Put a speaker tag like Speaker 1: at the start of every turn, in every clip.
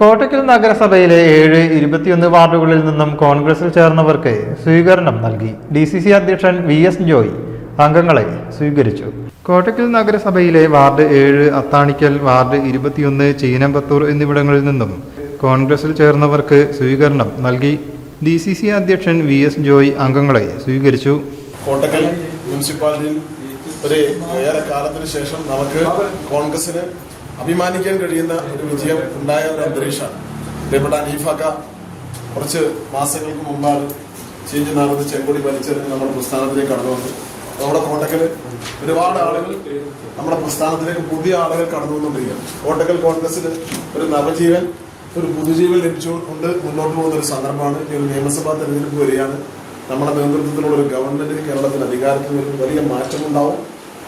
Speaker 1: കോട്ടക്കൽ നഗരസഭയിലെ ഏഴ് ഇരുപത്തിയൊന്ന് വാർഡുകളിൽ നിന്നും കോൺഗ്രസിൽ ചേർന്നവർക്ക് സ്വീകരണം നൽകി. ഡി സി സി അധ്യക്ഷൻ വി എസ് ജോയ് അംഗങ്ങളെ സ്വീകരിച്ചു. കോട്ടയ്ക്കൽ നഗരസഭയിലെ വാർഡ് ഏഴ് അത്താണിക്കൽ വാർഡ് ഇരുപത്തിയൊന്ന് ചീനമ്പത്തൂർ എന്നിവിടങ്ങളിൽ നിന്നും കോൺഗ്രസിൽ ചേർന്നവർക്ക് സ്വീകരണം നൽകി. ഡി സി സി അധ്യക്ഷൻ വി എസ് ജോയ് അംഗങ്ങളെ സ്വീകരിച്ചു.
Speaker 2: കോട്ടക്കൽ മുനിസിപ്പാലിറ്റിയിൽ ഒരു ഏറെ കാലത്തിന് ശേഷം നമുക്ക് കോൺഗ്രസിന് അഭിമാനിക്കാൻ കഴിയുന്ന ഒരു വിജയം ഉണ്ടായ ഒരു അന്തരീക്ഷമാണ്. പ്രിയപ്പെട്ട അനീഫാക്ക കുറച്ച് മാസങ്ങൾക്ക് മുമ്പാണ് ചീഞ്ഞു നടന്ന് ചെങ്കൊടി വലിച്ചെറിഞ്ഞ് നമ്മുടെ പ്രസ്ഥാനത്തിലേക്ക് കടന്നു വന്നു നമ്മുടെ കോട്ടക്കൽ ഒരുപാട് ആളുകൾ നമ്മുടെ പ്രസ്ഥാനത്തിലേക്ക് പുതിയ ആളുകൾ കടന്നു വന്നുകൊണ്ടിരിക്കുകയാണ്. കോട്ടക്കൽ കോൺഗ്രസിന് ഒരു നവജീവൻ ഒരു പുതുജീവൻ ലഭിച്ചുകൊണ്ട് മുന്നോട്ട് പോകുന്ന ഒരു സന്ദർഭമാണ്. ഒരു നിയമസഭാ തെരഞ്ഞെടുപ്പ് വരികയാണ്. നമ്മുടെ നേതൃത്വത്തിലുള്ള ഒരു ഗവൺമെന്റിന് കേരളത്തിൽ അധികാരത്തിൽ വലിയ മാറ്റമുണ്ടാവും.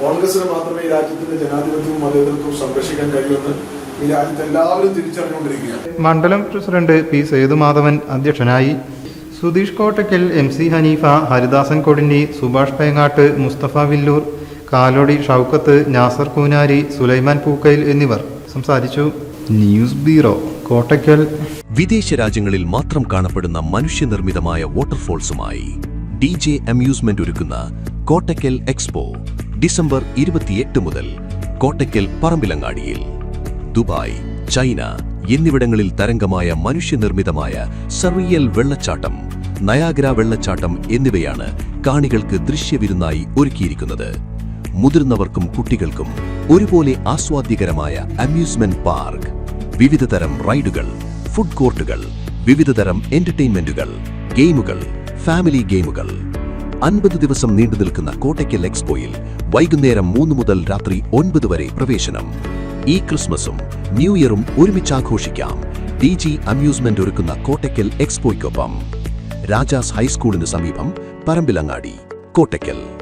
Speaker 2: കോൺഗ്രസിന് മാത്രമേ ഈ രാജ്യത്തിന്റെ ജനാധിപത്യവും മതേതരത്വവും സംരക്ഷിക്കാൻ കഴിയുമെന്ന് ഈ രാജ്യത്ത് എല്ലാവരും തിരിച്ചറിഞ്ഞുകൊണ്ടിരിക്കുകയാണ്.
Speaker 1: മണ്ഡലം പ്രസിഡന്റ് പി സേതുമാധവൻ അധ്യക്ഷനായി. സുധീഷ് കോട്ടക്കൽ എം സി ഹനീഫ ഹരിദാസൻ കൊടിഞ്ഞി സുഭാഷ് പേങ്ങാട്ട് മുസ്തഫ വില്ലൂർ കാലോടി ഷൗക്കത്ത് നാസർ കൂനാരി സുലൈമാൻ പൂക്കയിൽ എന്നിവർ സംസാരിച്ചു. News bureau Kottakkal.
Speaker 3: വിദേശ രാജ്യങ്ങളിൽ മാത്രം കാണപ്പെടുന്ന മനുഷ്യനിർമ്മിതമായ വാട്ടർഫോൾസുമായി ഡി ജെ അമ്യൂസ്മെന്റ് ഒരുക്കുന്ന കോട്ടക്കൽ എക്സ്പോ. ഡിസംബർ ഇരുപത്തിയെട്ട് മുതൽ കോട്ടയ്ക്കൽ പറമ്പിലങ്ങാടിയിൽ. ദുബായ് ചൈന എന്നിവിടങ്ങളിൽ തരംഗമായ മനുഷ്യനിർമ്മിതമായ സർവിയൽ വെള്ളച്ചാട്ടം നയാഗ്ര വെള്ളച്ചാട്ടം എന്നിവയാണ് കാണികൾക്ക് ദൃശ്യവിരുന്നായി ഒരുക്കിയിരിക്കുന്നത്. മുതിർന്നവർക്കും കുട്ടികൾക്കും ഒരുപോലെ ആസ്വാദ്യകരമായ അമ്യൂസ്മെന്റ് പാർക്ക് വിവിധതരം റൈഡുകൾ ഫുഡ് കോർട്ടുകൾ വിവിധതരം എന്റർടൈൻമെന്റുകൾ ഗെയിമുകൾ ഫാമിലി ഗെയിമുകൾ. അൻപത് ദിവസം നീണ്ടു നിൽക്കുന്ന കോട്ടയ്ക്കൽ എക്സ്പോയിൽ വൈകുന്നേരം മൂന്ന് മുതൽ രാത്രി ഒൻപത് വരെ പ്രവേശനം. ഈ ക്രിസ്മസും ന്യൂ ഇയറും ഒരുമിച്ച് ആഘോഷിക്കാം. ഡി ജി അമ്യൂസ്മെന്റ് ഒരുക്കുന്ന കോട്ടയ്ക്കൽ എക്സ്പോയ്ക്കൊപ്പം. രാജാസ് ഹൈസ്കൂളിന് സമീപം പറമ്പിലങ്ങാടി കോട്ടയ്ക്കൽ.